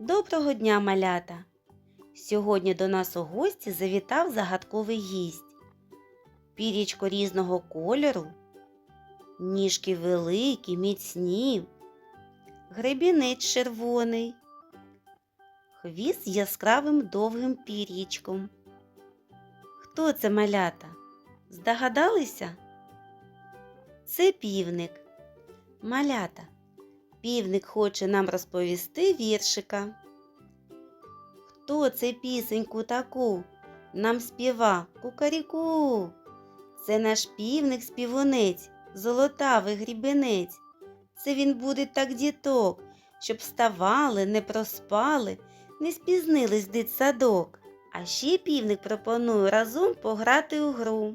Доброго дня, малята! Сьогодні до нас у гості завітав загадковий гість. Пірічко різного кольору, ніжки великі, міцні, гребінець червоний, хвіст з яскравим довгим пір'ячком. Хто це малята? Здогадалися? Це півник. Малята. Півник хоче нам розповісти віршика. Хто це пісеньку таку нам співа кукаріку? Це наш півник співунець, золотавий грібенець. Це він буде так діток, щоб вставали, не проспали, не спізнились дитсадок. А ще півник пропонує разом пограти у гру.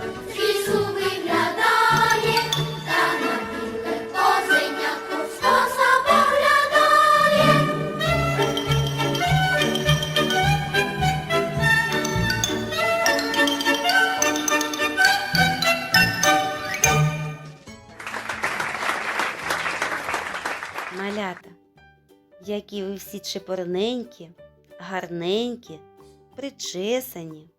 Малята, які ви всі чепурненькі, гарненькі, причесані.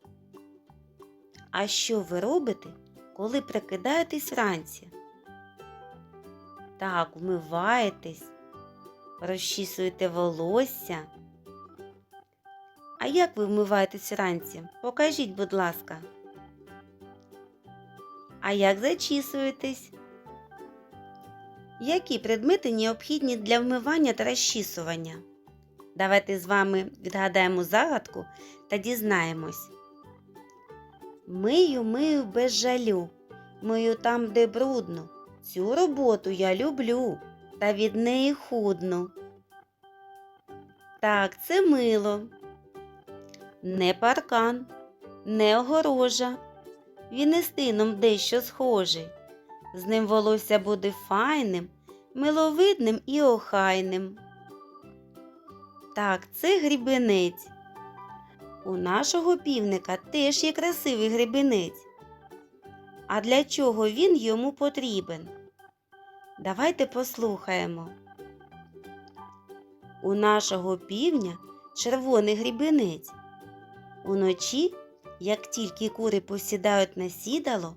А що ви робите, коли прикидаєтесь вранці? Так, вмиваєтесь, розчісуєте волосся. А як ви вмиваєтесь вранці? Покажіть, будь ласка. А як зачісуєтесь? Які предмети необхідні для вмивання та розчісування? Давайте з вами відгадаємо загадку та дізнаємось. Мию, мию без жалю, мию там, де брудно. Цю роботу я люблю та від неї худну. Так, це мило. Не паркан, не огорожа. Він із тином дещо схожий. З ним волосся буде файним, миловидним і охайним. Так, це грібенець. У нашого півника теж є красивий гребінець. А для чого він йому потрібен? Давайте послухаємо. У нашого півня червоний грібенець. Уночі, як тільки кури посідають на сідало,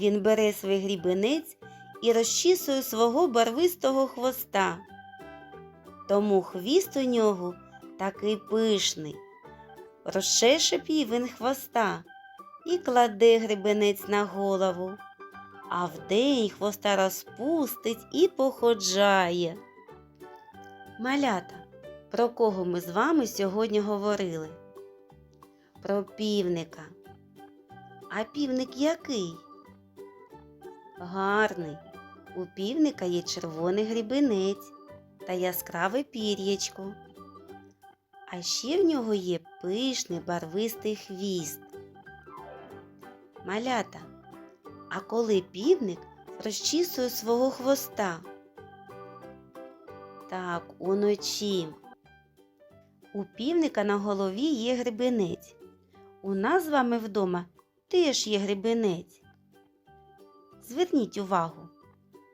він бере свій грібенець і розчісує свого барвистого хвоста. Тому хвіст у нього такий пишний. Розчеше півень хвоста і кладе гребенець на голову, а вдень хвоста розпустить і походжає. Малята, про кого ми з вами сьогодні говорили? Про півника. А півник який? Гарний. У півника є червоний грібенець та яскраве пір'ячко. А ще в нього є пишний барвистий хвіст. Малята. А коли півник розчісує свого хвоста? Так, уночі. У півника на голові є гребенець. У нас з вами вдома теж є гребенець. Зверніть увагу,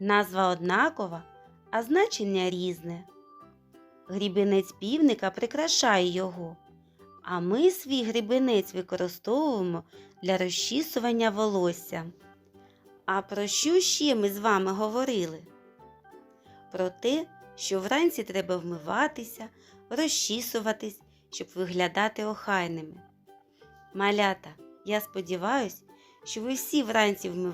назва однакова, а значення різне. Грібенець півника прикрашає його, а ми свій грібенець використовуємо для розчісування волосся. А про що ще ми з вами говорили? Про те, що вранці треба вмиватися, розчісуватись, щоб виглядати охайними. Малята, я сподіваюся, що ви всі вранці вмиваєтеся.